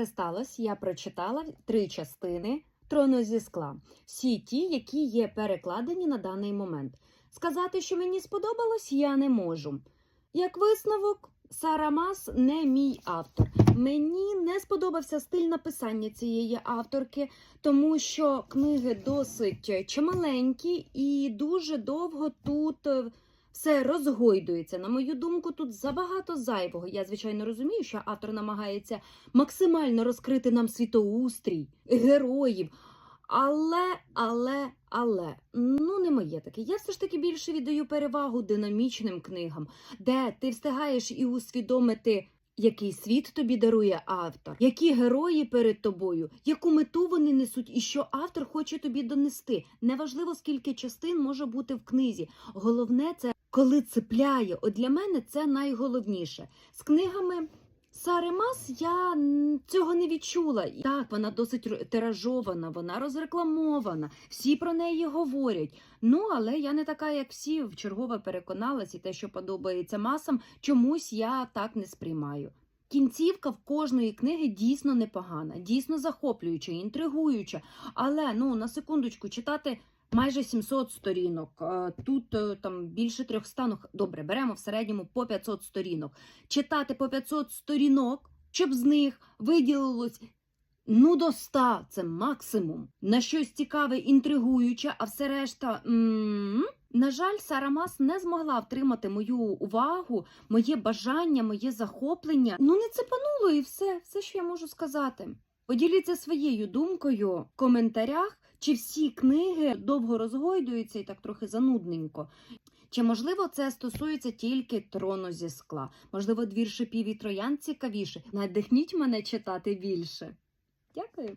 це сталося, я прочитала три частини трону зі скла. Всі ті, які є перекладені на даний момент. Сказати, що мені сподобалось, я не можу. Як висновок, Сара Мас не мій автор. Мені не сподобався стиль написання цієї авторки, тому що книги досить чималенькі і дуже довго тут е, все розгойдується. На мою думку, тут забагато зайвого. Я звичайно розумію, що автор намагається максимально розкрити нам світоустрій, героїв. Але, але, але, ну не моє таке. Я все ж таки більше віддаю перевагу динамічним книгам, де ти встигаєш і усвідомити, який світ тобі дарує автор, які герої перед тобою, яку мету вони несуть, і що автор хоче тобі донести. Неважливо, скільки частин може бути в книзі. Головне, це коли цепляє. От для мене це найголовніше. З книгами. Сари Мас я цього не відчула. Так, вона досить тиражована, вона розрекламована, всі про неї говорять. Ну, але я не така, як всі, вчергове переконалась, і те, що подобається масам, чомусь я так не сприймаю. Кінцівка в кожної книги дійсно непогана, дійсно захоплююча, інтригуюча. Але ну на секундочку читати майже 700 сторінок. е, Тут е, там більше 300, ну, добре, беремо в середньому по 500 сторінок. Читати по 500 сторінок, щоб з них виділилось ну до 100, це максимум. На щось цікаве, інтригуюче, а все решта. м На жаль, Сара Мас не змогла втримати мою увагу, моє бажання, моє захоплення. Ну не цепануло і все, все, що я можу сказати. Поділіться своєю думкою в коментарях, чи всі книги довго розгойдуються і так трохи занудненько. Чи можливо це стосується тільки трону зі скла? Можливо, двір шипів і троян цікавіше. Надихніть мене читати більше. Дякую.